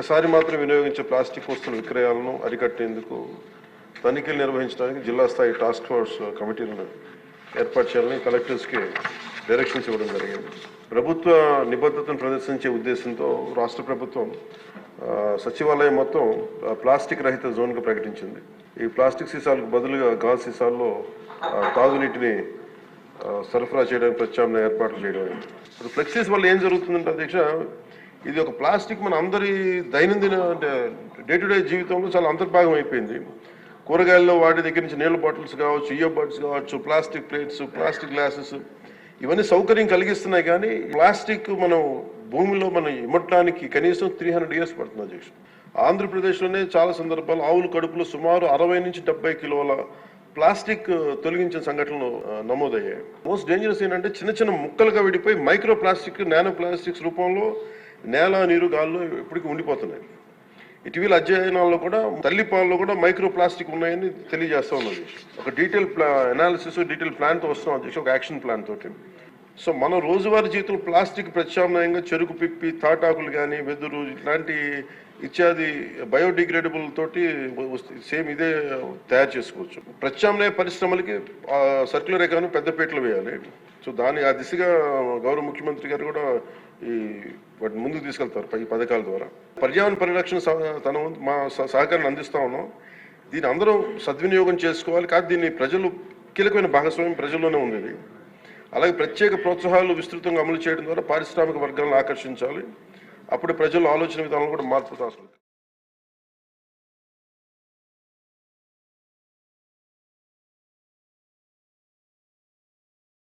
ఒక్కసారి మాత్రం వినియోగించే ప్లాస్టిక్ వస్తువుల విక్రయాలను అరికట్టేందుకు తనిఖీలు నిర్వహించడానికి జిల్లా స్థాయి టాస్క్ ఫోర్స్ కమిటీలను ఏర్పాటు చేయాలని కలెక్టర్స్కి డైరెక్షన్స్ ఇవ్వడం జరిగింది. ప్రభుత్వ నిబద్ధతను ప్రదర్శించే ఉద్దేశంతో రాష్ట్ర ప్రభుత్వం సచివాలయం మొత్తం ప్లాస్టిక్ రహిత జోన్గా ప్రకటించింది. ఈ ప్లాస్టిక్ సీసాలకు బదులుగా గాజు సీసాల్లో తాగునీటిని సరఫరా చేయడానికి ప్రత్యామ్నాయ ఏర్పాట్లు చేయడం. ఇప్పుడు ఫ్లెక్సీస్ వల్ల ఏం జరుగుతుందంటే అధ్యక్ష ఇది ఒక ప్లాస్టిక్ మన అందరి దైనందిన అంటే డే టు డే జీవితంలో చాలా అంతర్భాగం అయిపోయింది. కూరగాయల్లో వాటి దగ్గర నుంచి నీళ్ళ బాటిల్స్ కావచ్చు ఇయర్ బడ్స్ కావచ్చు ప్లాస్టిక్ ప్లేట్స్ ప్లాస్టిక్ గ్లాసెస్ ఇవన్నీ సౌకర్యం కలిగిస్తున్నాయి కానీ ప్లాస్టిక్ మనం భూమిలో మనం ఇమ్మటానికి కనీసం త్రీ హండ్రెడ్ ఇయర్స్ పడుతుంది అధ్యక్షుడు. ఆంధ్రప్రదేశ్లోనే చాలా సందర్భాలు ఆవుల కడుపులో సుమారు అరవై నుంచి డెబ్బై కిలోల ప్లాస్టిక్ తొలగించిన సంఘటనలు నమోదయ్యాయి. మోస్ట్ డేంజరస్ ఏంటంటే చిన్న చిన్న ముక్కలుగా విడిపోయి మైక్రో ప్లాస్టిక్ నానో ప్లాస్టిక్స్ రూపంలో నేల నీరు గాల్లో ఎప్పటికీ ఉండిపోతున్నాయి. ఇటీవల అధ్యయనాల్లో కూడా తల్లి పాలలో కూడా మైక్రో ప్లాస్టిక్ ఉన్నాయని తెలియజేస్తా ఉన్నది. ఒక డీటెయిల్ ప్లా అనాలిసిస్ డీటెయిల్ ప్లాన్తో వస్తున్నాం అధ్యక్ష ఒక యాక్షన్ ప్లాన్ తోటి. సో మన రోజువారీ జీవితంలో ప్లాస్టిక్ ప్రత్యామ్నాయంగా చెరుకు పిప్పి తాటాకులు కానీ వెదురు ఇట్లాంటి ఇత్యాది బయోడిగ్రేడబుల్ తోటి సేమ్ ఇదే తయారు చేసుకోవచ్చు. ప్రత్యామ్నాయ పరిశ్రమలకి సర్క్యులర్ ఎకానమీ పెద్దపీటలు వేయాలి. సో దాని ఆ దిశగా గౌరవ ముఖ్యమంత్రి గారు కూడా ఈ వాటిని ముందుకు తీసుకెళ్తారు ఈ పథకాల ద్వారా. పర్యావరణ పరిరక్షణ సహ- తన మా సహకారాన్ని అందిస్తా ఉన్నాం. దీన్ని అందరూ సద్వినియోగం చేసుకోవాలి. కాదు దీన్ని ప్రజలు కీలకమైన భాగస్వామ్యం ప్రజల్లోనే ఉండేది అలాగే ప్రత్యేక ప్రోత్సాహాలు విస్తృతంగా అమలు చేయడం ద్వారా పారిశ్రామిక వర్గాలను ఆకర్షించాలి. అప్పుడు ప్రజల ఆలోచన విధానంలో కూడా మార్పు రావాలి